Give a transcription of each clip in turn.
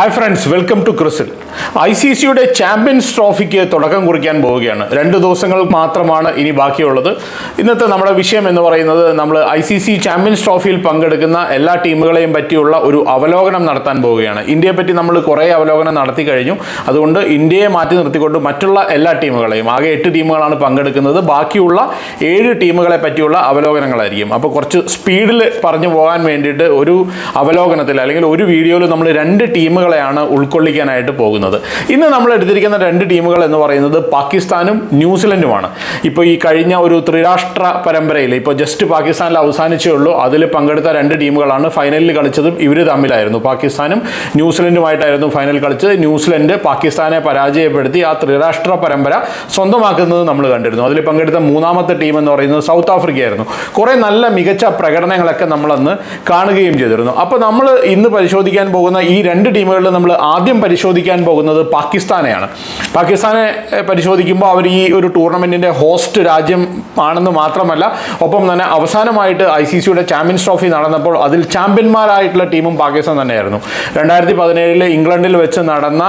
Hi friends welcome to ക്രിസിൽ I C സിയുടെ champions ട്രോഫിക്ക് തുടക്കം കുറിക്കാൻ പോവുകയാണ്. രണ്ട് ദിവസങ്ങൾ മാത്രമാണ് ഇനി ബാക്കിയുള്ളത്. ഇന്നത്തെ നമ്മുടെ വിഷയം എന്ന് പറയുന്നത് നമ്മൾ ഐ സി സി ചാമ്പ്യൻസ് ട്രോഫിയിൽ പങ്കെടുക്കുന്ന എല്ലാ ടീമുകളെയും പറ്റിയുള്ള ഒരു അവലോകനം നടത്താൻ പോവുകയാണ്. ഇന്ത്യയെ പറ്റി നമ്മൾ കുറേ അവലോകനം നടത്തി കഴിഞ്ഞു. അതുകൊണ്ട് ഇന്ത്യയെ മാറ്റി നിർത്തിക്കൊണ്ട് മറ്റുള്ള എല്ലാ ടീമുകളെയും ആകെ എട്ട് ടീമുകളാണ് പങ്കെടുക്കുന്നത്. ബാക്കിയുള്ള ഏഴ് ടീമുകളെ പറ്റിയുള്ള അവലോകനങ്ങളായിരിക്കും. അപ്പോൾ കുറച്ച് സ്പീഡിൽ പറഞ്ഞു പോകാൻ വേണ്ടിയിട്ട് ഒരു അവലോകനത്തിൽ അല്ലെങ്കിൽ ഒരു വീഡിയോയിൽ നമ്മൾ രണ്ട് ടീമുകളെയാണ് ഉൾക്കൊള്ളിക്കാനായിട്ട് പോകുന്നത്. ഇന്ന് നമ്മൾ എടുത്തിരിക്കുന്ന രണ്ട് ടീമുകൾ എന്ന് പറയുന്നത് പാകിസ്ഥാനും ന്യൂസിലൻഡുമാണ്. ഇപ്പോൾ ഈ കഴിഞ്ഞ ഒരു ത്രിരാഷ്ട്ര പരമ്പരയിൽ ഇപ്പോൾ ജസ്റ്റ് പാകിസ്ഥാനിൽ അവസാനിച്ചേ ഉള്ളൂ അതിൽ പങ്കെടുത്ത രണ്ട് ടീമുകളാണ് ഫൈനലിൽ കളിച്ചതും ഇവർ തമ്മിലായിരുന്നു. പാകിസ്ഥാനും ന്യൂസിലൻഡുമായിട്ടായിരുന്നു ഫൈനൽ കളിച്ചത്. ന്യൂസിലൻഡ് പാകിസ്ഥാനെ പരാജയപ്പെടുത്തി ആ ത്രിരാഷ്ട്ര പരമ്പര സ്വന്തമാക്കുന്നത് നമ്മൾ കണ്ടിരുന്നു. അതിൽ പങ്കെടുത്ത മൂന്നാമത്തെ ടീം എന്ന് പറയുന്നത് സൗത്ത് ആഫ്രിക്കയായിരുന്നു. കുറേ നല്ല മികച്ച പ്രകടനങ്ങളൊക്കെ നമ്മളന്ന് കാണുകയും ചെയ്തിരുന്നു. അപ്പോൾ നമ്മൾ ഇന്ന് പരിശോധിക്കാൻ പോകുന്ന ഈ രണ്ട് ടീമുകളിൽ നമ്മൾ ആദ്യം പരിശോധിക്കാൻ പോകുന്നത് പാകിസ്ഥാനെയാണ്. പാകിസ്ഥാനെ പരിശോധിക്കുമ്പോൾ അവർ ഈ ഒരു ടൂർണമെന്റിന്റെ ഹോസ്റ്റ് രാജ്യം ആണെന്ന് മാത്രമല്ല ഒപ്പം തന്നെ അവസാനമായിട്ട് ഐ സി സിയുടെ ചാമ്പ്യൻസ് ട്രോഫി നടന്നപ്പോൾ അതിൽ ചാമ്പ്യന്മാരായിട്ടുള്ള ടീമും പാകിസ്ഥാൻ തന്നെയായിരുന്നു. രണ്ടായിരത്തി പതിനേഴിൽ ഇംഗ്ലണ്ടിൽ വെച്ച് നടന്ന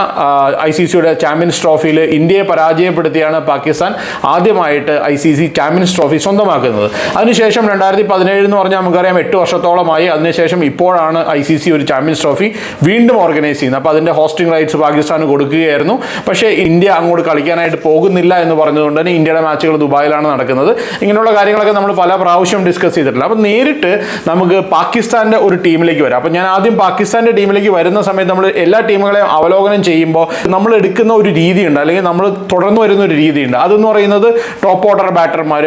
ഐ സി സിയുടെ ചാമ്പ്യൻസ് ട്രോഫിയിൽ ഇന്ത്യയെ പരാജയപ്പെടുത്തിയാണ് പാകിസ്ഥാൻ ആദ്യമായിട്ട് I C C champions trophy സ്വന്തമാക്കുന്നത്. അതിനുശേഷം രണ്ടായിരത്തി പതിനേഴ് എന്ന് പറഞ്ഞാൽ നമുക്കറിയാം എട്ട് വർഷത്തോളമായി. അതിനുശേഷം ഇപ്പോഴാണ് ഐ സി സി ഒരു ചാമ്പ്യൻസ് ട്രോഫി വീണ്ടും ഓർഗനൈസ് ചെയ്യുന്നത് അപ്പോൾ അതിന്റെ ഹോസ്റ്റിംഗ് റൈറ്റ്സ് പാകിസ്ഥാന് കൊടുക്കുകയായിരുന്നു. പക്ഷേ ഇന്ത്യ അങ്ങോട്ട് കളിക്കാനായിട്ട് പോകുന്നില്ല എന്ന് പറഞ്ഞതുകൊണ്ട് തന്നെ ഇന്ത്യയുടെ മാച്ചുകൾ ദുബായിലാണ് നടക്കുന്നത്. ഇങ്ങനെയുള്ള കാര്യങ്ങളൊക്കെ നമ്മൾ പല പ്രാവശ്യം ഡിസ്കസ് ചെയ്തിട്ടില്ല അപ്പോൾ നേരിട്ട് നമുക്ക് പാകിസ്ഥാന്റെ ഒരു ടീമിലേക്ക് വരാം. അപ്പോൾ ഞാൻ ആദ്യം പാകിസ്ഥാന്റെ ടീമിലേക്ക് വരുന്ന സമയത്ത് നമ്മൾ എല്ലാ ടീമുകളെയും അവലോകനം ചെയ്യുമ്പോൾ നമ്മൾ എടുക്കുന്ന ഒരു രീതിയുണ്ട്. അല്ലെങ്കിൽ നമ്മൾ തുടർന്ന് വരുന്ന ഒരു രീതിയുണ്ട്. അതെന്ന് പറയുന്നത് ടോപ്പ് ഓർഡർ ബാറ്റർമാർ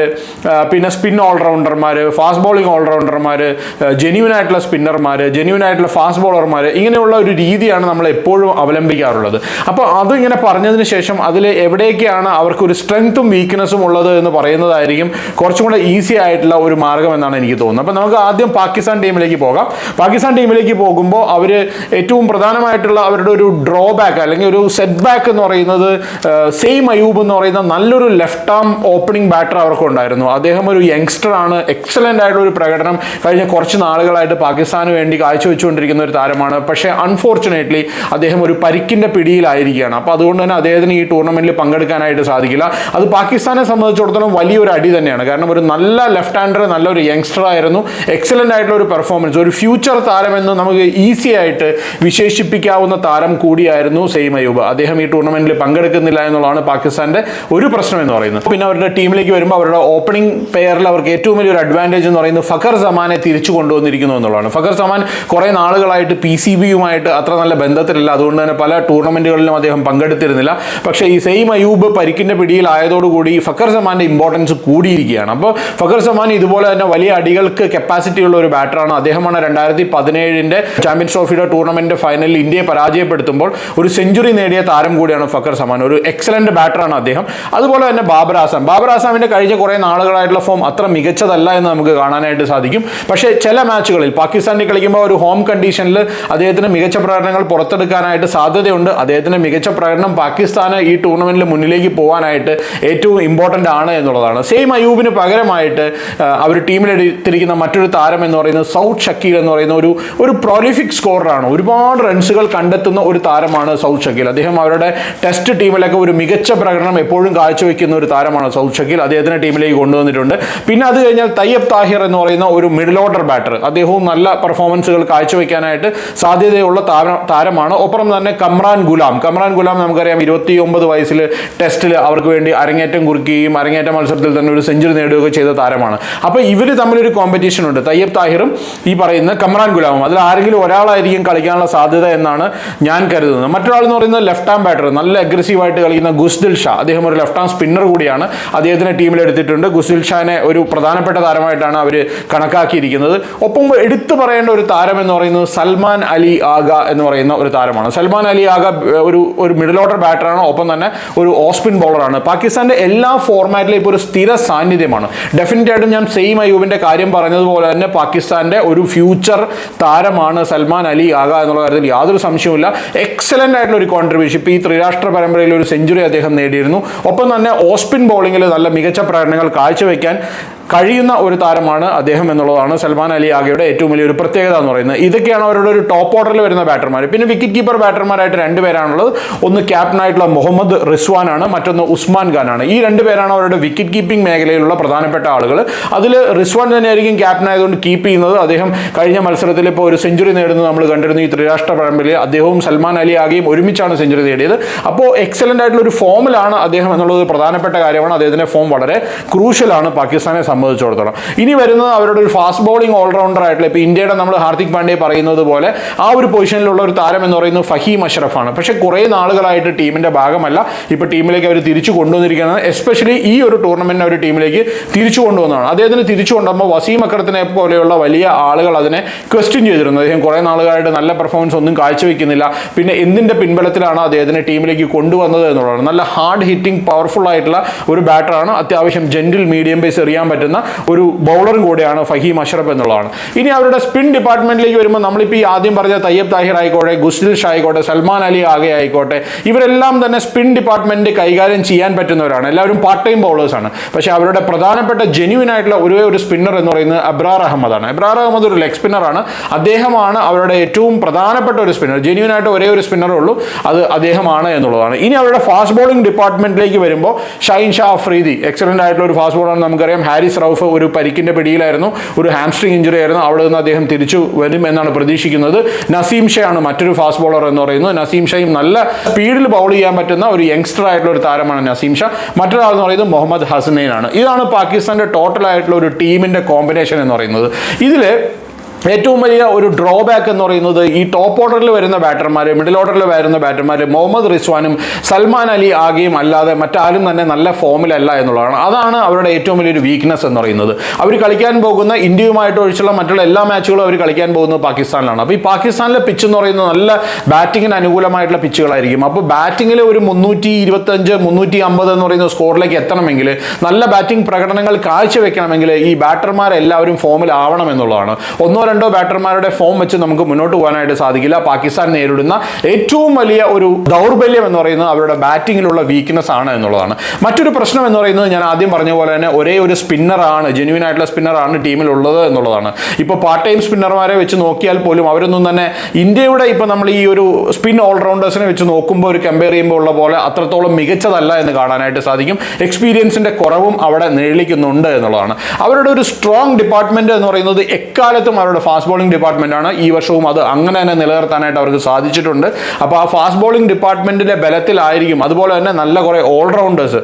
പിന്നെ സ്പിൻ ഓൾറൗണ്ടർമാർ ഫാസ്റ്റ് ബോളിംഗ് ഓൾറൗണ്ടർമാർ ജെന്യൂൻ ആയിട്ടുള്ള സ്പിന്നർമാർ ജെന്യൂൻ ആയിട്ടുള്ള ഫാസ്റ്റ് ബോളർമാർ ഇങ്ങനെയുള്ള ഒരു രീതിയാണ് നമ്മൾ എപ്പോഴും അവലംബിക്കാറുള്ളത്. അപ്പോൾ അതിങ്ങനെ പറഞ്ഞതിന് ശേഷം അതിൽ എവിടെയൊക്കെയാണ് അവർക്ക് ഒരു സ്ട്രെങ്ത്തും വീക്ക്നെസ്സും ഉള്ളത് എന്ന് പറയുന്നതായിരിക്കും കുറച്ചും കൂടെ ഈസി ആയിട്ടുള്ള ഒരു മാർഗം എന്നാണ് എനിക്ക് തോന്നുന്നത്. അപ്പോൾ നമുക്ക് ആദ്യം പാകിസ്ഥാൻ ടീമിലേക്ക് പോകാം. പാകിസ്ഥാൻ ടീമിലേക്ക് പോകുമ്പോൾ അവർ ഏറ്റവും പ്രധാനമായിട്ടുള്ള അവരുടെ ഒരു ഡ്രോ ബാക്ക് അല്ലെങ്കിൽ ഒരു സെറ്റ് ബാക്ക് എന്ന് പറയുന്നത് സെയിം അയൂബ് എന്ന് പറയുന്ന നല്ലൊരു ലെഫ്റ്റ് ആം ഓപ്പണിംഗ് ബാറ്റർ അവർക്കുണ്ടായിരുന്നു അദ്ദേഹം ഒരു യങ്സ്റ്റർ ആണ്. എക്സലന്റ് ആയിട്ടുള്ള ഒരു പ്രകടനം കഴിഞ്ഞ കുറച്ച് നാളുകളായിട്ട് പാകിസ്ഥാന് വേണ്ടി കാഴ്ചവെച്ചുകൊണ്ടിരിക്കുന്ന ഒരു താരമാണ്. പക്ഷേ അൺഫോർച്ചുനേറ്റ്ലി അദ്ദേഹം ഒരു പരിക്കിന്റെ പിടിയിലായിരിക്കുകയാണ്. അപ്പോൾ അതുകൊണ്ട് തന്നെ അദ്ദേഹത്തിന് ഈ ടൂർണമെന്റിൽ പങ്കെടുക്കാനായിട്ട് സാധിക്കില്ല. അത് പാകിസ്ഥാനെ സംബന്ധിച്ചിടത്തോളം വലിയൊരു അടി തന്നെയാണ്. കാരണം ഒരു നല്ല ലെഫ്റ്റ് ഹാൻഡർ നല്ലൊരു യങ്സ്റ്റർ ആയിരുന്നു. എക്സലന്റ് ആയിട്ടുള്ള ഒരു പെർഫോമൻസ് ഒരു ഫ്യൂച്ചർ താരമെന്ന് നമുക്ക് ഈസി ആയിട്ട് വിശേഷിപ്പിക്കാവുന്ന താരം കൂടിയായിരുന്നു സെയിം അയൂബ് അദ്ദേഹം ഈ ടൂർണമെന്റിൽ പങ്കെടുക്കുന്നില്ല എന്നുള്ളതാണ് പാകിസ്ഥാന്റെ ഒരു പ്രശ്നം എന്ന് പറയുന്നത്. പിന്നെ അവരുടെ ടീമിലേക്ക് വരുമ്പോൾ അവരുടെ ഓപ്പണിംഗ് പെയറിൽ അവർക്ക് ഏറ്റവും വലിയൊരു അഡ്വാന്റേജ് എന്ന് പറയുന്നത് ഫഖർ സമാനെ തിരിച്ചു കൊണ്ടുവന്നിരിക്കുന്നു എന്നുള്ളതാണ്. ഫഖർ സമാൻ കുറേ നാളുകളായിട്ട് പി സി ബിയുമായിട്ട് അത്ര നല്ല ബന്ധത്തിലല്ല. അതുകൊണ്ട് തന്നെ പല ടൂർണമെന്റുകളിലും അദ്ദേഹം പങ്കെടുത്തിരുന്നില്ല. പക്ഷേ ഈ സെയിം അയൂബ് പരിക്കിന്റെ പിടിയിലായതോടുകൂടി ഫക്കർ സമാന്റെ ഇമ്പോർട്ടൻസ് കൂടിയിരിക്കുകയാണ്. അപ്പോൾ ഫക്കർ സമാൻ ഇതുപോലെ തന്നെ വലിയ അടികൾക്ക് കപ്പാസിറ്റി ഉള്ള ഒരു ബാറ്ററാണ് അദ്ദേഹമാണ് രണ്ടായിരത്തി പതിനേഴിന്റെ ചാമ്പ്യൻസ് ട്രോഫിയുടെ ടൂർണമെന്റ് ഫൈനലിൽ ഇന്ത്യയെ പരാജയപ്പെടുത്തുമ്പോൾ ഒരു സെഞ്ചുറി നേടിയ താരം കൂടിയാണ് ഫക്കർ സമാൻ. ഒരു എക്സലന്റ് ബാറ്ററാണ് അദ്ദേഹം. അതുപോലെ തന്നെ ബാബർ ആസാം. ബാബർ ആസാമിന്റെ കഴിഞ്ഞ കുറേ നാളുകളായിട്ടുള്ള ഫോം അത്ര മികച്ചതല്ല എന്ന് നമുക്ക് കാണാനായിട്ട് സാധിക്കും. പക്ഷേ ചില മാച്ചുകളിൽ പാകിസ്ഥാനിൽ കളിക്കുമ്പോൾ ഒരു ഹോം കണ്ടീഷനിൽ അദ്ദേഹത്തിന് മികച്ച പ്രകടനങ്ങൾ പുറത്തെടുക്കാനായിട്ട് സാധ്യതയുണ്ട്. അദ്ദേഹത്തിന്റെ മികച്ച പ്രകടനം പാകിസ്ഥാന് ഈ ടൂർണമെന്റിൽ മുന്നിലേക്ക് പോകാനായിട്ട് ഏറ്റവും ഇമ്പോർട്ടന്റ് ആണ് എന്നുള്ളതാണ്. സെയിം അയൂബിന് പകരമായിട്ട് അവർ ടീമിലെടുത്തിരിക്കുന്ന മറ്റൊരു താരം എന്ന് പറയുന്നത് സൗത്ത് ഷക്കീൽ എന്ന് പറയുന്ന ഒരു ഒരു പ്രോലിഫിക് സ്കോററാണ് ഒരുപാട് റൺസുകൾ കണ്ടെത്തുന്ന ഒരു താരമാണ് സൗത്ത് ഷക്കീൽ. അദ്ദേഹം അവരുടെ ടെസ്റ്റ് ടീമിലൊക്കെ ഒരു മികച്ച പ്രകടനം എപ്പോഴും കാഴ്ചവെക്കുന്ന ഒരു താരമാണ് സൗത്ത് ഷക്കീൽ. അദ്ദേഹത്തിന്റെ ടീമിലേക്ക് കൊണ്ടുവന്നിട്ടുണ്ട്. പിന്നെ അത് കഴിഞ്ഞാൽ തയ്യബ് താഹിർ എന്ന് പറയുന്ന ഒരു മിഡിൽ ഓർഡർ ബാറ്റർ അദ്ദേഹവും നല്ല പെർഫോമൻസുകൾ കാഴ്ചവെക്കാനായിട്ട് സാധ്യതയുള്ള താര- താരമാണ്. ഒപ്പം തന്നെ കമ്രാൻ ഗുലാം. കമ്രാൻ ഗുലാം നമുക്കറിയാം ഇരുപത്തി ഒമ്പത് വയസ്സിൽ ടെസ്റ്റിൽ അവർക്ക് വേണ്ടി അരങ്ങേറ്റം കുറിക്കുകയും അരങ്ങേറ്റ മത്സരത്തിൽ തന്നെ ഒരു സെഞ്ചുറി നേടുകയൊക്കെ ചെയ്ത താരമാണ്. അപ്പോൾ ഇവർ തമ്മിലൊരു കോമ്പറ്റീഷൻ ഉണ്ട്. തയ്യബ് താഹിറും ഈ പറയുന്ന കമ്രാൻ ഗുലാമും. അതിൽ ആരെങ്കിലും ഒരാളായിരിക്കും കളിക്കാനുള്ള സാധ്യത എന്നാണ് ഞാൻ കരുതുന്നത്. മറ്റൊരാൾ എന്ന് പറയുന്നത് ലെഫ്റ്റ് ആം ബാറ്റർ നല്ല അഗ്രസീവായിട്ട് കളിക്കുന്ന ഗുസ്ദിൽ ഷാ. അദ്ദേഹം ഒരു ലെഫ്റ്റ് ആം സ്പിന്നർ കൂടിയാണ്. അദ്ദേഹത്തിനെ ടീമിൽ എടുത്തിട്ടുണ്ട്. ഗുസ്ദിൽ ഷാനെ ഒരു പ്രധാനപ്പെട്ട താരമായിട്ടാണ് അവർ കണക്കാക്കിയിരിക്കുന്നത്. ഒപ്പം എടുത്തു പറയേണ്ട ഒരു താരം എന്ന് പറയുന്നത് സൽമാൻ അലി ആഗ എന്ന് പറയുന്ന ഒരു താരമാണ്. സൽമാൻ അലി ആകെ ഒരു ഒരു മിഡിൽ ഓർഡർ ബാറ്ററാണ് ഒപ്പം തന്നെ ഒരു ഓസ്പിൻ ബോളറാണ് പാകിസ്ഥാന്റെ എല്ലാ ഫോർമാറ്റിലും ഇപ്പോൾ ഒരു സ്ഥിര സാന്നിധ്യമാണ്. ഡെഫിനറ്റ് ആയിട്ടും ഞാൻ സെയിം അയ്യൂബിന്റെ കാര്യം പറഞ്ഞതുപോലെ തന്നെ പാകിസ്ഥാന്റെ ഒരു ഫ്യൂച്ചർ താരമാണ് സൽമാൻ അലി ആഗ എന്നുള്ള കാര്യത്തിൽ യാതൊരു സംശയവുമില്ല. എക്സലന്റ് ആയിട്ടുള്ള ഒരു കോൺട്രിബ്യൂഷൻ ഇപ്പോൾ ഈ ത്രിരാഷ്ട്ര പരമ്പരയിൽ ഒരു സെഞ്ചുറി അദ്ദേഹം നേടിയിരുന്നു. ഒപ്പം തന്നെ ഓസ്പിൻ ബോളിങ്ങിൽ നല്ല മികച്ച പ്രകടനങ്ങൾ കാഴ്ചവെക്കാൻ കഴിയുന്ന ഒരു താരമാണ് അദ്ദേഹം എന്നുള്ളതാണ് സൽമാൻ അലി ആഗയുടെ ഏറ്റവും വലിയൊരു പ്രത്യേകത എന്ന് പറയുന്നത്. ഇതൊക്കെയാണ് അവരുടെ ഒരു ടോപ്പ് ഓർഡറിൽ വരുന്ന ബാറ്റർമാർ പിന്നെ വിക്കറ്റ് കീപ്പർ ബാറ്റർമാരായിട്ട് രണ്ട് പേരാണുള്ളത്. ഒന്ന് ക്യാപ്റ്റനായിട്ടുള്ള മുഹമ്മദ് റിസ്വാൻ ആണ് മറ്റൊന്ന് ഉസ്മാൻ ഖാൻ ആണ്. ഈ രണ്ട് പേരാണ് അവരുടെ വിക്കറ്റ് കീപ്പിംഗ് മേഖലയിലുള്ള പ്രധാനപ്പെട്ട ആളുകൾ അതിൽ റിസ്വാൻ തന്നെയായിരിക്കും ക്യാപ്റ്റൻ ആയതുകൊണ്ട് കീപ്പ് ചെയ്യുന്നത്. അദ്ദേഹം കഴിഞ്ഞ മത്സരത്തിൽ ഇപ്പോൾ ഒരു സെഞ്ചുറി നേടുന്നത് നമ്മൾ കണ്ടിരുന്നു. ഈ ത്രിരാഷ്ട്ര പഴമ്പിൽ അദ്ദേഹവും സൽമാൻ അലി ആകെയും ഒരുമിച്ചാണ് സെഞ്ചുറി നേടിയത്. അപ്പോൾ എക്സലന്റ് ആയിട്ടുള്ള ഒരു ഫോമിലാണ് അദ്ദേഹം എന്നുള്ളത് പ്രധാനപ്പെട്ട കാര്യമാണ്. അദ്ദേഹത്തിന്റെ ഫോം വളരെ ക്രൂഷ്യലാണ് പാകിസ്ഥാനെ സംബന്ധിച്ചിടത്തോളം ഇനി വരുന്നത് അവരുടെ ഒരു ഫാസ്റ്റ് ബോളിംഗ് ഓൾറൗണ്ടർ ആയിട്ടുള്ള ഇപ്പോൾ ഇന്ത്യയുടെ നമ്മൾ ഹാർദിക് പാണ്ഡ്യ പറയുന്നത് പോലെ ആ ഒരു പൊസിഷനിലുള്ള ഒരു താരം എന്ന് പറയുന്നത് ഫഹീം അഷ്റഫാണ്. പക്ഷേ കുറേ നാളുകളായിട്ട് ടീമിന്റെ ഭാഗമല്ല. ഇപ്പോൾ ടീമിലേക്ക് അവർ തിരിച്ചു കൊണ്ടുവന്നിരിക്കുന്നത് എസ്പെഷ്യലി ഈ ഒരു ടൂർണമെന്റിനെ ഒരു ടീമിലേക്ക് തിരിച്ചു കൊണ്ടുവന്നതാണ്. അദ്ദേഹത്തിന് തിരിച്ചു കൊണ്ടുവന്നപ്പോൾ വസീം അക്രത്തിനെ പോലെയുള്ള വലിയ ആളുകൾ അതിനെ ക്വസ്റ്റ്യൻ ചെയ്തിരുന്നു അദ്ദേഹം കുറേ നാളുകളായിട്ട് നല്ല പെർഫോമൻസ് ഒന്നും കാഴ്ചവെക്കുന്നില്ല. പിന്നെ എന്തിന്റെ പിൻബലത്തിലാണ് അദ്ദേഹത്തിനെ ടീമിലേക്ക് കൊണ്ടുവന്നത് എന്നുള്ളതാണ്. നല്ല ഹാർഡ് ഹിറ്റിംഗ് പവർഫുൾ ആയിട്ടുള്ള ഒരു ബാറ്ററാണ് അത്യാവശ്യം ജെന്റിൽ മീഡിയം പേസ് എറിയാൻ പറ്റുന്ന ഒരു ബൗളറും കൂടിയാണ് ഫഹീം അഷ്റഫ് എന്നുള്ളതാണ്. ഇനി അവരുടെ സ്പിൻ ഡിപ്പാർട്ട്മെന്റിലേക്ക് വരുമ്പോൾ നമ്മളിപ്പോൾ ഈ ആദ്യം പറഞ്ഞ തയ്യബ് താഹിർ ആയിക്കോട്ടെ ഗുസ്ലിൽ ഷാ ആയിക്കോട്ടെ സൽമാൻ അലി ആകെ ആയിക്കോട്ടെ ഇവരെല്ലാം തന്നെ സ്പിൻ ഡിപ്പാർട്ട്മെന്റ് കൈകാര്യം ചെയ്യാൻ പറ്റുന്നവരാണ്. എല്ലാവരും പാർട്ട് ടൈം ബൗളേഴ്സ് ആണ്. പക്ഷേ അവരുടെ പ്രധാനപ്പെട്ട ജെന്യൂൻ ആയിട്ടുള്ള ഒരേ ഒരു സ്പിന്നർ എന്ന് പറയുന്നത് അബ്രാർ അഹമ്മദാണ്. അബ്രാർ അഹമ്മദ് ഒരു ലെഗ് സ്പിന്നറാണ് അദ്ദേഹമാണ് അവരുടെ ഏറ്റവും പ്രധാനപ്പെട്ട ഒരു സ്പിന്നർ ജെന്യൂൻ ആയിട്ട് ഒരേ ഒരു സ്പിന്നറേ ഉള്ളൂ. അത് അദ്ദേഹമാണ് എന്നുള്ളതാണ്. ഇനി അവരുടെ ഫാസ്റ്റ് ബോളിംഗ് ഡിപ്പാർട്ട്മെന്റിലേക്ക് വരുമ്പോൾ ഷൈൻ ഷാ അഫ്രീദി എക്സലന്റ് ആയിട്ടുള്ള ഒരു ഫാസ്റ്റ് ബോളാണ് നമുക്കറിയാം. ഹാരിസ് റൌഫ് ഒരു പരിക്കിന്റെ പിടിയിലായിരുന്നു ഒരു ഹാംസ്ട്രിങ് ഇഞ്ചുറി ആയിരുന്നു. അവിടെ നിന്ന് അദ്ദേഹം തിരിച്ചു വരും എന്നാണ് പ്രതീക്ഷിക്കുന്നത്. നസീം ഷേ ആണ് മറ്റൊരു ഫാസ്റ്റ് ബോളർ എന്ന് പറയുന്നത്. നസീം ഷയും നല്ല സ്പീഡിൽ ബൗൾ ചെയ്യാൻ പറ്റുന്ന ഒരു യങ്സ്റ്റർ ആയിട്ടുള്ള ഒരു താരമാണ് നസീം ഷാ. മറ്റൊരാൾ എന്ന് പറയുന്നത് മുഹമ്മദ് ഹസനൈനാണ്. ഇതാണ് പാകിസ്ഥാന്റെ ടോട്ടൽ ആയിട്ടുള്ള ഒരു ടീമിന്റെ കോമ്പിനേഷൻ എന്ന് പറയുന്നത്. ഇതിൽ ഏറ്റവും വലിയ ഒരു ഡ്രോബാക്ക് എന്ന് പറയുന്നത് ഈ ടോപ്പ് ഓർഡറിൽ വരുന്ന ബാറ്റർമാർ മിഡിൽ ഓർഡറിൽ വരുന്ന ബാറ്റർമാർ മുഹമ്മദ് റിസ്വാനും സൽമാൻ അലി ആകെയും അല്ലാതെ മറ്റാരും തന്നെ നല്ല ഫോമിലല്ല എന്നുള്ളതാണ്. അതാണ് അവരുടെ ഏറ്റവും വലിയൊരു വീക്ക്നെസ് എന്ന് പറയുന്നത്. അവർ കളിക്കാൻ പോകുന്ന ഇന്ത്യയുമായിട്ട് ഒഴിച്ചുള്ള മറ്റുള്ള എല്ലാ മാച്ചുകളും അവർ കളിക്കാൻ പോകുന്നത് പാകിസ്ഥാനിലാണ്. അപ്പോൾ ഈ പാകിസ്ഥാനിലെ പിച്ച് എന്ന് പറയുന്നത് നല്ല ബാറ്റിങ്ങിന് അനുകൂലമായിട്ടുള്ള പിച്ചുകളായിരിക്കും അപ്പോൾ ബാറ്റിങ്ങിൽ ഒരു മുന്നൂറ്റി ഇരുപത്തഞ്ച് മുന്നൂറ്റി അമ്പത് എന്ന് പറയുന്ന സ്കോറിലേക്ക് എത്തണമെങ്കിൽ നല്ല ബാറ്റിംഗ് പ്രകടനങ്ങൾ കാഴ്ചവെക്കണമെങ്കിൽ ഈ ബാറ്റർമാരെല്ലാവരും ഫോമിലാവണം എന്നുള്ളതാണ്. ഒന്നോ രണ്ടോ ബാറ്റർമാരുടെ ഫോം വെച്ച് നമുക്ക് മുന്നോട്ട് പോകാനായിട്ട് സാധിക്കില്ല. പാകിസ്ഥാൻ നേരിടുന്ന ഏറ്റവും വലിയ ഒരു ദൗർബല്യം എന്ന് പറയുന്നത് അവരുടെ ബാറ്റിങ്ങിലുള്ള വീക്ക്നെസ് ആണ് എന്നുള്ളതാണ്. മറ്റൊരു പ്രശ്നം എന്ന് പറയുന്നത് ഞാൻ ആദ്യം പറഞ്ഞ പോലെ തന്നെ ഒരേ ഒരു സ്പിന്നറാണ് ജെന്യൂൻ ആയിട്ടുള്ള സ്പിന്നറാണ് ടീമിലുള്ളത് എന്നുള്ളതാണ്. ഇപ്പോൾ പാർട്ട് ടൈം സ്പിന്നർമാരെ വെച്ച് നോക്കിയാൽ പോലും അവരൊന്നും തന്നെ ഇന്ത്യയുടെ ഇപ്പോൾ നമ്മൾ ഈ ഒരു സ്പിൻ ഓൾറൗണ്ടേഴ്സിനെ വെച്ച് നോക്കുമ്പോൾ ഒരു കമ്പയർ ചെയ്യുമ്പോൾ ഉള്ള പോലെ അത്രത്തോളം മികച്ചതല്ല എന്ന് കാണാനായിട്ട് സാധിക്കും. എക്സ്പീരിയൻസിന്റെ കുറവും അവിടെ നേളിക്കുന്നുണ്ട് എന്നുള്ളതാണ്. അവരുടെ ഒരു സ്ട്രോങ് ഡിപ്പാർട്ട്മെന്റ് എന്ന് പറയുന്നത് എക്കാലത്തും അവരുടെ ഫാസ്റ്റ് ബോളിംഗ് ഡിപ്പാർട്ട്മെന്റ് ആണ് ഈ വർഷവും അത് അങ്ങനെ തന്നെ നിലനിർത്താനായിട്ട് അവർക്ക് സാധിച്ചിട്ടുണ്ട്. അപ്പോൾ ആ ഫാസ്റ്റ് ബോളിംഗ് ഡിപ്പാർട്ട്മെന്റിന്റെ ബലത്തിലായിരിക്കും. അതുപോലെ തന്നെ നല്ല കുറേ ഓൾറൗണ്ടേഴ്സ്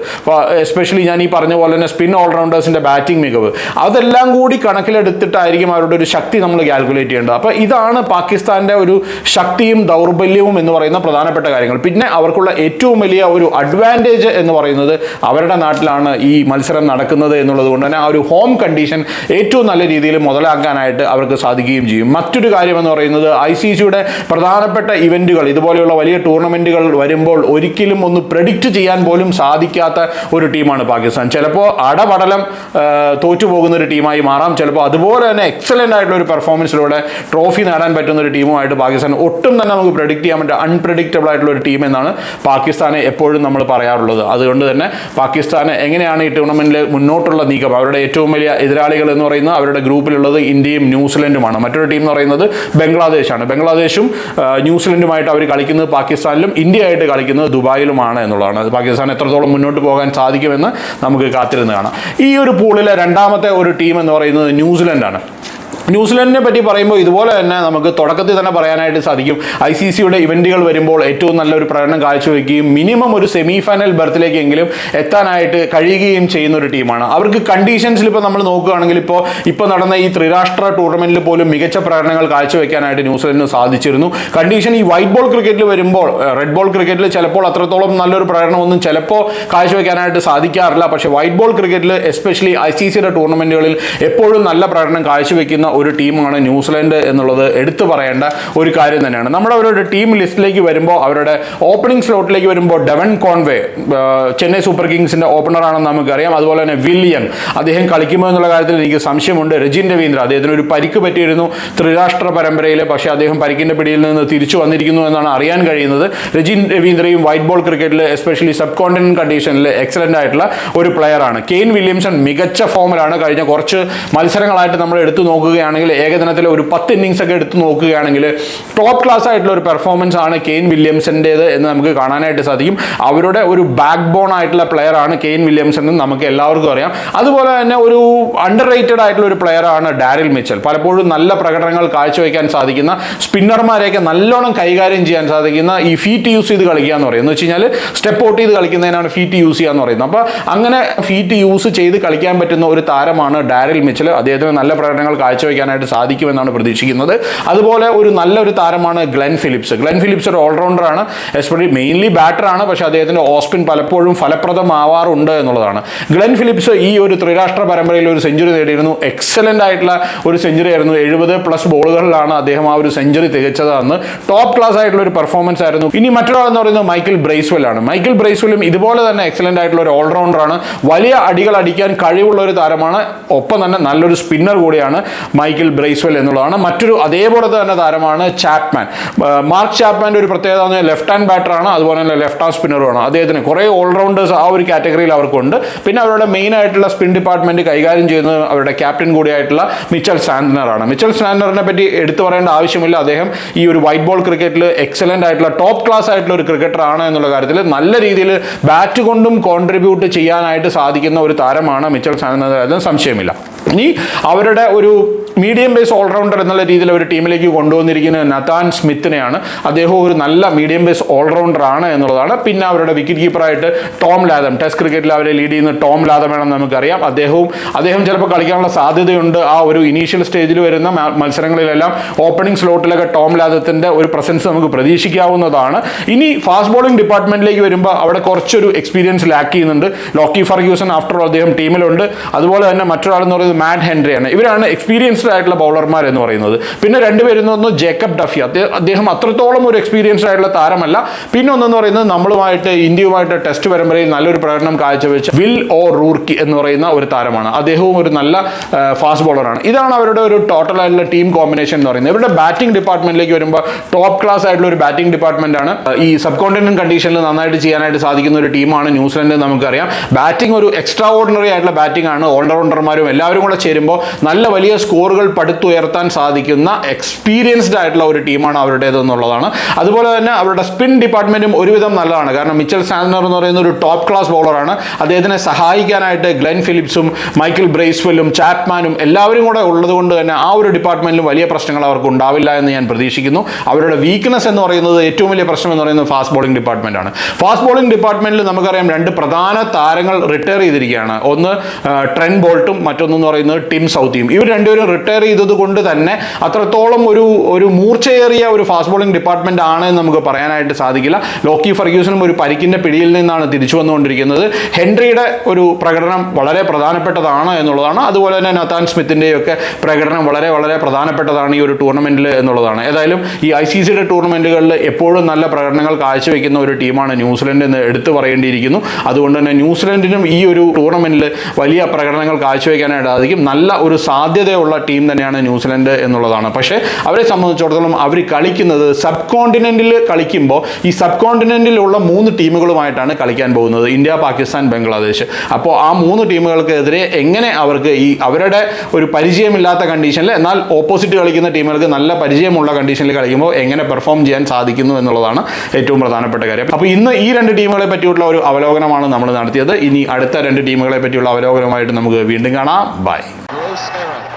എസ്പെഷ്യലി ഞാൻ ഈ പറഞ്ഞ പോലെ തന്നെ സ്പിൻ ഓൾറൗണ്ടേഴ്സിന്റെ ബാറ്റിംഗ് മികവ്. അതെല്ലാം കൂടി കണക്കിലെടുത്തിട്ടായിരിക്കും അവരുടെ ഒരു ശക്തി നമ്മൾ കാൽക്കുലേറ്റ് ചെയ്യേണ്ടത്. അപ്പോൾ ഇതാണ് പാകിസ്ഥാന്റെ ഒരു ശക്തിയും ദൗർബല്യവും എന്ന് പറയുന്ന പ്രധാനപ്പെട്ട കാര്യങ്ങൾ. പിന്നെ അവർക്കുള്ള ഏറ്റവും വലിയ ഒരു അഡ്വാന്റേജ് എന്ന് പറയുന്നത് അവരുടെ നാട്ടിലാണ് ഈ മത്സരം നടക്കുന്നത് എന്നുള്ളത് കൊണ്ട് തന്നെ ആ ഒരു ഹോം കണ്ടീഷൻ ഏറ്റവും നല്ല രീതിയിൽ മുതലാക്കാനായിട്ട് അവർക്ക് സാധിക്കുകയും ചെയ്യും. മറ്റൊരു കാര്യം എന്ന് പറയുന്നത് ഐ സി സിയുടെ പ്രധാനപ്പെട്ട ഇവന്റുകൾ ഇതുപോലെയുള്ള വലിയ ടൂർണമെന്റുകൾ വരുമ്പോൾ ഒരിക്കലും ഒന്ന് പ്രഡിക്റ്റ് ചെയ്യാൻ പോലും സാധിക്കാത്ത ഒരു ടീമാണ് പാകിസ്ഥാൻ. ചിലപ്പോൾ അടപടലം തോറ്റുപോകുന്ന തോറ്റു പോകുന്ന ഒരു ടീമായി മാറാം. ചിലപ്പോൾ അതുപോലെ തന്നെ എക്സലന്റ് ആയിട്ടുള്ള ഒരു പെർഫോമൻസിലൂടെ ട്രോഫി നേടാൻ പറ്റുന്ന ഒരു ടീമുമായിട്ട് പാകിസ്ഥാൻ ഒട്ടും തന്നെ നമുക്ക് പ്രഡിക്റ്റ് ചെയ്യാൻ പറ്റുക അൺപ്രഡിക്റ്റബിൾ ആയിട്ടുള്ള ഒരു ടീം എന്നാണ് പാകിസ്ഥാനെ എപ്പോഴും നമ്മൾ പറയാറുള്ളത്. അതുകൊണ്ട് തന്നെ പാകിസ്ഥാന് എങ്ങനെയാണ് ഈ ടൂർണമെന്റിൽ മുന്നോട്ടുള്ള നീക്കം? അവരുടെ ഏറ്റവും വലിയ എതിരാളികൾ എന്ന് പറയുന്നത് അവരുടെ ഗ്രൂപ്പിലുള്ളത് ഇന്ത്യയും ന്യൂസിലൻഡുമാണ്. മറ്റൊരു ടീം എന്ന് പറയുന്നത് ബംഗ്ലാദേശാണ്. ബംഗ്ലാദേശും ന്യൂസിലൻഡുമായിട്ട് അവർ കളിക്കുന്നത് പാകിസ്ഥാനിലും ഇന്ത്യയായിട്ട് കളിക്കുന്നത് ദുബായിലുമാണ് എന്നുള്ളതാണ്. പാകിസ്ഥാൻ എത്രത്തോളം മുന്നോട്ട് പോകാൻ സാധിക്കുമെന്ന് നമുക്ക് കാത്തിരുന്ന് കാണാം. ഈ ഒരു പൂളിലെ രണ്ടാമത്തെ ഒരു ടീം എന്ന് പറയുന്നത് ന്യൂസിലൻഡാണ്. ന്യൂസിലൻഡിനെ പറ്റി പറയുമ്പോൾ ഇതുപോലെ തന്നെ നമുക്ക് തുടക്കത്തിൽ തന്നെ പറയാനായിട്ട് സാധിക്കും. ഐ സി സിയുടെ ഇവന്റുകൾ വരുമ്പോൾ ഏറ്റവും നല്ലൊരു പ്രകടനം കാഴ്ചവെക്കുകയും മിനിമം ഒരു സെമി ഫൈനൽ ബർത്തിലേക്കെങ്കിലും എത്താനായിട്ട് കഴിയുകയും ചെയ്യുന്ന ഒരു ടീമാണ്. അവർക്ക് കണ്ടീഷൻസിൽ ഇപ്പോൾ നമ്മൾ നോക്കുകയാണെങ്കിൽ ഇപ്പോൾ ഇപ്പോൾ നടന്ന ഈ ത്രിരാഷ്ട്ര ടൂർണമെന്റിൽ പോലും മികച്ച പ്രകടനങ്ങൾ കാഴ്ചവെക്കാനായിട്ട് ന്യൂസിലൻഡിന് സാധിച്ചിരുന്നു. കണ്ടീഷൻ ഈ വൈറ്റ് ബോൾ ക്രിക്കറ്റിൽ വരുമ്പോൾ റെഡ് ബോൾ ക്രിക്കറ്റിൽ ചിലപ്പോൾ അത്രത്തോളം നല്ലൊരു പ്രകടനമൊന്നും ചിലപ്പോൾ കാഴ്ചവെക്കാനായിട്ട് സാധിക്കാറില്ല. പക്ഷേ വൈറ്റ് ബോൾ ക്രിക്കറ്റിൽ എസ്പെഷ്യലി ഐ സി സിയുടെ ടൂർണമെന്റുകളിൽ എപ്പോഴും നല്ല പ്രകടനം കാഴ്ചവെക്കുന്ന ഒരു ടീമാണ് ന്യൂസിലൻഡ് എന്നുള്ളത് എടുത്തു പറയേണ്ട ഒരു കാര്യം തന്നെയാണ്. നമ്മുടെ അവരുടെ ടീം ലിസ്റ്റിലേക്ക് വരുമ്പോൾ അവരുടെ ഓപ്പണിംഗ് സ്ലോട്ടിലേക്ക് വരുമ്പോൾ ഡെവൻ കോൺവേ ചെന്നൈ സൂപ്പർ കിങ്സിന്റെ ഓപ്പണറാണെന്ന് നമുക്കറിയാം. അതുപോലെ തന്നെ വില്യൻ അദ്ദേഹം കളിക്കുമോ എന്നുള്ള കാര്യത്തിൽ എനിക്ക് സംശയമുണ്ട്. രജിൻ രവീന്ദ്ര അദ്ദേഹത്തിന് ഒരു പരിക്ക് പറ്റിയിരുന്നു ത്രിരാഷ്ട്ര പരമ്പരയിൽ പക്ഷേ അദ്ദേഹം പരിക്കിന്റെ പിടിയിൽ നിന്ന് തിരിച്ചു വന്നിരിക്കുന്നു എന്നാണ് അറിയാൻ കഴിയുന്നത്. രജിൻ രവീന്ദ്രയും വൈറ്റ് ബോൾ ക്രിക്കറ്റിൽ എസ്പെഷ്യലി സബ് കോണ്ടിനൻ കണ്ടീഷനിൽ എക്സലന്റ് ആയിട്ടുള്ള ഒരു പ്ലെയറാണ് കെയിൻ വില്യംസൺ മികച്ച ഫോമിലാണ് കഴിഞ്ഞ കുറച്ച് മത്സരങ്ങളായിട്ട് നമ്മൾ എടുത്തു നോക്കുകയാണെങ്കിൽ ഏകദിനത്തിൽ ഒരു പത്ത് ഇന്നിങ്സ് ഒക്കെ എടുത്ത് നോക്കുകയാണെങ്കിൽ ടോപ്പ് ക്ലാസ് ആയിട്ടുള്ള ഒരു പെർഫോമൻസ് ആണ് കെയ്ൻ വില്യംസിന്റേത് എന്ന് നമുക്ക് കാണാനായിട്ട് സാധിക്കും. അവരുടെ ഒരു ബാക്ക് ബോൺ ആയിട്ടുള്ള പ്ലെയർ ആണ് കെയ്ൻ വില്യംസ് എന്ന് നമുക്ക് എല്ലാവർക്കും അറിയാം. അതുപോലെ തന്നെ ഒരു അണ്ടർ റേറ്റഡ് ആയിട്ടുള്ള ഒരു പ്ലെയർ ആണ് ഡാരിൽ മിച്ചൽ. പലപ്പോഴും നല്ല പ്രകടനങ്ങൾ കാഴ്ചവെക്കാൻ സാധിക്കുന്ന സ്പിന്നർമാരെയൊക്കെ നല്ലോണം കൈകാര്യം ചെയ്യാൻ സാധിക്കുന്ന ഈ ഫീറ്റ് യൂസ് ചെയ്ത് കളിക്കുക എന്ന് പറയുന്നത്. വെച്ച് കഴിഞ്ഞാൽ സ്റ്റെപ്പ് ഔട്ട് ചെയ്ത് കളിക്കുന്നതിനാണ് ഫീറ്റ് യൂസ് ചെയ്യുക എന്ന് പറയുന്നത്. അപ്പോൾ അങ്ങനെ ഫീറ്റ് യൂസ് ചെയ്ത് കളിക്കാൻ പറ്റുന്ന ഒരു താരമാണ് ഡാരിൽ മിച്ചൽ. അദ്ദേഹത്തിന് നല്ല പ്രകടനങ്ങൾ കാഴ്ചവെക്കാനായിട്ട് സാധിക്കുമെന്നാണ് പ്രതീക്ഷിക്കുന്നത്. അതുപോലെ ഒരു നല്ലൊരു താരമാണ് ഗ്ലെൻ ഫിലിപ്സ്. ഗ്ലെൻ ഫിലിപ്സ് ഒരു ഓൾറൗണ്ടറാണ് എസ്പെഷ്യലി മെയിൻലി ബാറ്ററാണ് പക്ഷേ അദ്ദേഹത്തിന്റെ ഓസ്പിൻ പലപ്പോഴും ഫലപ്രദമാവാറുണ്ട് എന്നുള്ളതാണ്. ഗ്ലെൻ ഫിലിപ്സ് ഈ ഒരു ത്രിരാഷ്ട്ര പരമ്പരയിൽ ഒരു സെഞ്ചുറി നേടിയിരുന്നു. എക്സലന്റ് ആയിട്ടുള്ള ഒരു സെഞ്ചുറി ആയിരുന്നു. എഴുപത് പ്ലസ് ബോളുകളിലാണ് അദ്ദേഹം ആ ഒരു സെഞ്ചുറി തികച്ചതെന്ന്. ടോപ്പ് ക്ലാസ് ആയിട്ടുള്ള ഒരു പെർഫോമൻസ് ആയിരുന്നു. ഇനി മറ്റൊരാൾ എന്ന് പറയുന്നത് മൈക്കിൾ ബ്രേസ്വെൽ ആണ്. മൈക്കിൾ ബ്രേസ്വെല്ലും ഇതുപോലെ തന്നെ എക്സലന്റ് ആയിട്ടുള്ള ഒരു ഓൾറൗണ്ടറാണ് വലിയ അടികൾ അടിക്കാൻ കഴിവുള്ള ഒരു താരമാണ്. ഒപ്പം തന്നെ നല്ലൊരു സ്പിന്നർ കൂടിയാണ് മൈക്കിൾ ബ്രേസ്വെൽ എന്നുള്ളതാണ്. മറ്റൊരു അതേപോലെ തന്നെ താരമാണ് ചാപ്മാൻ. മാർക്ക് ചാപ്മാന്റെ ഒരു പ്രത്യേകത എന്ന് ലെഫ്റ്റ് ഹാൻഡ് ബാറ്ററാണ് അതുപോലെ തന്നെ ലെഫ്റ്റ് ഹാൻഡ് സ്പിന്നറുമാണ് അദ്ദേഹത്തിന് കുറേ ഓൾറൗണ്ടേഴ്സ് ആ ഒരു കാറ്റഗറിയിൽ അവർക്കുണ്ട്. പിന്നെ അവരുടെ മെയിൻ ആയിട്ടുള്ള സ്പിൻ ഡിപ്പാർട്ട്മെന്റ് കൈകാര്യം ചെയ്യുന്നത് അവരുടെ ക്യാപ്റ്റൻ കൂടിയായിട്ടുള്ള മിച്ചൽ സാൻഡനറാണ് മിച്ചൽ സാൻഡനറിനെ പറ്റി എടുത്തു പറയേണ്ട ആവശ്യമില്ല. അദ്ദേഹം ഈ ഒരു വൈറ്റ് ബോൾ ക്രിക്കറ്റിൽ എക്സലന്റ് ആയിട്ടുള്ള ടോപ്പ് ക്ലാസ് ആയിട്ടുള്ള ഒരു ക്രിക്കറ്റർ ആണ് എന്നുള്ള കാര്യത്തിൽ നല്ല രീതിയിൽ ബാറ്റ് കൊണ്ടും കോൺട്രിബ്യൂട്ട് ചെയ്യാനായിട്ട് സാധിക്കുന്ന ഒരു താരമാണ് മിച്ചൽ സാൻഡനർ. അതിന് സംശയമില്ല. ഇനി അവരുടെ ഒരു മീഡിയം ബേസ് ഓൾറൗണ്ടർ എന്നുള്ള രീതിയിൽ അവർ ടീമിലേക്ക് കൊണ്ടുവന്നിരിക്കുന്ന നതാൻ സ്മിത്തിനെയാണ്. അദ്ദേഹം ഒരു നല്ല മീഡിയം ബേസ് ഓൾറൗണ്ടർ ആണ് എന്നുള്ളതാണ്. പിന്നെ അവരുടെ വിക്കറ്റ് കീപ്പറായിട്ട് ടോം ലാദം. ടെസ്റ്റ് ക്രിക്കറ്റിൽ അവരെ ലീഡ് ചെയ്യുന്ന ടോം ലാദം ലാദമാണെന്ന് നമുക്കറിയാം. അദ്ദേഹവും അദ്ദേഹം ചിലപ്പോൾ കളിക്കാനുള്ള സാധ്യതയുണ്ട് ആ ഒരു ഇനീഷ്യൽ സ്റ്റേജിൽ വരുന്ന മത്സരങ്ങളിലെല്ലാം ഓപ്പണിംഗ് സ്ലോട്ടിലൊക്കെ ടോം ലാദത്തിന്റെ ഒരു പ്രസൻസ് നമുക്ക് പ്രതീക്ഷിക്കാവുന്നതാണ്. ഇനി ഫാസ്റ്റ് ബോളിംഗ് ഡിപ്പാർട്ട്മെന്റിലേക്ക് വരുമ്പോൾ അവിടെ കുറച്ചൊരു എക്സ്പീരിയൻസ് ലാക്ക് ചെയ്യുന്നുണ്ട്. ലോക്കി ഫർഗ്യൂസൺ ആഫ്റ്റർ ഓൾ അദ്ദേഹം ടീമിലുണ്ട് അതുപോലെ തന്നെ മറ്റൊരാൾ എന്ന് പറയുന്നത് മാറ്റ് ഹെൻറിയാണ്. ഇവരാണ് എക്സ്പീരിയൻസ്ഡ് ആയിട്ടുള്ള ബൗളർമാർ എന്ന് പറയുന്നത്. പിന്നെ രണ്ടുപേരുന്ന് ഒന്ന് ജേക്കബ് ഡഫി. അദ്ദേഹം അത്രത്തോളം ഒരു എക്സ്പീരിയൻസ്ഡ് ആയിട്ടുള്ള താരമല്ല. പിന്നെ ഒന്നെന്ന് പറയുന്നത് നമ്മളുമായിട്ട് ഇന്ത്യയുമായിട്ട് ടെസ്റ്റ് പരമ്പരയിൽ നല്ലൊരു പ്രകടനം കാഴ്ചവെച്ച വിൽ ഓ റൂർക്കി എന്ന് പറയുന്ന ഒരു താരമാണ്. അദ്ദേഹവും ഒരു നല്ല ഫാസ്റ്റ് ബോളറാണ് ഇതാണ് അവരുടെ ഒരു ടോട്ടൽ ആയിട്ടുള്ള ടീം കോമ്പിനേഷൻ എന്ന് പറയുന്നത്. ഇവരുടെ ബാറ്റിംഗ് ഡിപ്പാർട്ട്മെന്റിലേക്ക് വരുമ്പോൾ ടോപ്പ് ക്ലാസ് ആയിട്ടുള്ള ഒരു ബാറ്റിംഗ് ഡിപ്പാർട്ട്മെന്റ് ആണ്. ഈ സബ് കോണ്ടിനെന്റ് കണ്ടീഷനിൽ നന്നായിട്ട് ചെയ്യാനായിട്ട് സാധിക്കുന്ന ഒരു ടീമാണ് ന്യൂസിലൻഡ് നമുക്കറിയാം. ബാറ്റിംഗ് ഒരു എക്സ്ട്രാ ഓർഡിനറി ആയിട്ടുള്ള ബാറ്റിംഗ് ആണ്. ഓൾറൗണ്ടർമാരും എല്ലാവരും കൂടെ ചേരുമ്പോൾ നല്ല വലിയ സ്കോറുകൾ പടുത്തുയർത്താൻ സാധിക്കുന്ന എക്സ്പീരിയൻസ്ഡ് ആയിട്ടുള്ള ഒരു ടീമാണ് അവരുടേത് എന്നുള്ളതാണ് അതുപോലെ തന്നെ അവരുടെ സ്പിൻ ഡിപ്പാർട്ട്മെന്റും ഒരുവിധം നല്ലതാണ്. കാരണം മിച്ചൽ സാൻഡർ എന്ന് പറയുന്ന ഒരു ടോപ്പ് ക്ലാസ് ബോളറാണ് അദ്ദേഹത്തിനെ സഹായിക്കാനായിട്ട് ഗ്ലെൻ ഫിലിപ്സും മൈക്കിൾ ബ്രേസ്വെല്ലും ചാപ്മാനും എല്ലാവരും കൂടെ ഉള്ളതുകൊണ്ട് തന്നെ ആ ഒരു ഡിപ്പാർട്ട്മെന്റിലും വലിയ പ്രശ്നങ്ങൾ അവർക്ക് ഉണ്ടാവില്ല എന്ന് ഞാൻ പ്രതീക്ഷിക്കുന്നു. അവരുടെ വീക്ക്നെസ് എന്ന് പറയുന്നത് ഏറ്റവും വലിയ പ്രശ്നം എന്ന് പറയുന്നത് ഫാസ്റ്റ് ബോളിംഗ് ഡിപ്പാർട്ട്മെന്റാണ് ഫാസ്റ്റ് ബോളിംഗ് ഡിപ്പാർട്ട്മെന്റിൽ നമുക്കറിയാം രണ്ട് പ്രധാന താരങ്ങൾ റിട്ടയർ ചെയ്തിരിക്കുകയാണ്. ഒന്ന് ട്രെൻ ബോൾട്ടും മറ്റൊന്നെന്ന് പറയുന്നത് ടിം സൗത്തിയും. ഇവർ രണ്ടുപേരും റിട്ടയർ ചെയ്തത് കൊണ്ട് തന്നെ അത്രത്തോളം ഒരു ഒരു മൂർച്ചയേറിയ ഒരു ഫാസ്റ്റ് ബോളിംഗ് ഡിപ്പാർട്ട്മെന്റ് ആണ് എന്ന് നമുക്ക് പറയാനായിട്ട് സാധിക്കില്ല. ലോക്കി ഫർഗ്യൂസനും ഒരു പരിക്കിന്റെ പിടിയിൽ നിന്നാണ് തിരിച്ചു വന്നുകൊണ്ടിരിക്കുന്നത്. ഹെൻറിയുടെ ഒരു പ്രകടനം വളരെ പ്രധാനപ്പെട്ടതാണ് എന്നുള്ളതാണ്. അതുപോലെ തന്നെ നത്താൻ സ്മിത്തിന്റെയും ഒക്കെ പ്രകടനം വളരെ വളരെ പ്രധാനപ്പെട്ടതാണ് ഈ ഒരു ടൂർണമെന്റിൽ എന്നുള്ളതാണ്. ഏതായാലും ഈ ഐ സി സിയുടെ ടൂർണമെന്റുകളിൽ എപ്പോഴും നല്ല പ്രകടനങ്ങൾ കാഴ്ചവെക്കുന്ന ഒരു ടീമാണ് ന്യൂസിലൻഡ് എന്ന് എടുത്തു പറയേണ്ടിയിരിക്കുന്നു. അതുകൊണ്ട് തന്നെ ന്യൂസിലൻഡിനും ഈ ഒരു ടൂർണമെന്റിൽ വലിയ പ്രകടനങ്ങൾ കാഴ്ചവെക്കാനായിട്ട് സാധിക്കും. നല്ല ഒരു സാധ്യതയുള്ള ടീം തന്നെയാണ് ന്യൂസിലൻഡ് എന്നുള്ളതാണ്. പക്ഷേ അവരെ സംബന്ധിച്ചിടത്തോളം അവർ കളിക്കുന്നത് സബ് കോണ്ടിനെന്റിൽ കളിക്കുമ്പോൾ ഈ സബ് കോണ്ടിനെന്റിലുള്ള മൂന്ന് ടീമുകളുമായിട്ടാണ് കളിക്കാൻ പോകുന്നത്. ഇന്ത്യ പാകിസ്ഥാൻ ബംഗ്ലാദേശ്. അപ്പോൾ ആ മൂന്ന് ടീമുകൾക്കെതിരെ എങ്ങനെ അവർക്ക് ഈ അവരുടെ ഒരു പരിചയമില്ലാത്ത കണ്ടീഷനിൽ എന്നാൽ ഓപ്പോസിറ്റ് കളിക്കുന്ന ടീമുകൾക്ക് നല്ല പരിചയമുള്ള കണ്ടീഷനിൽ കളിക്കുമ്പോൾ എങ്ങനെ പെർഫോം ചെയ്യാൻ സാധിക്കുന്നു എന്നുള്ളതാണ് ഏറ്റവും പ്രധാനപ്പെട്ട കാര്യം. അപ്പോൾ ഇന്ന് ഈ രണ്ട് ടീമുകളെ പറ്റിയുള്ള ഒരു അവലോകനമാണ് നമ്മൾ നടത്തിയത്. ഇനി അടുത്ത രണ്ട് ടീമുകളെ പറ്റിയുള്ള അവലോകനമായിട്ട് നമുക്ക് വീണ്ടും കാണാം. Bye.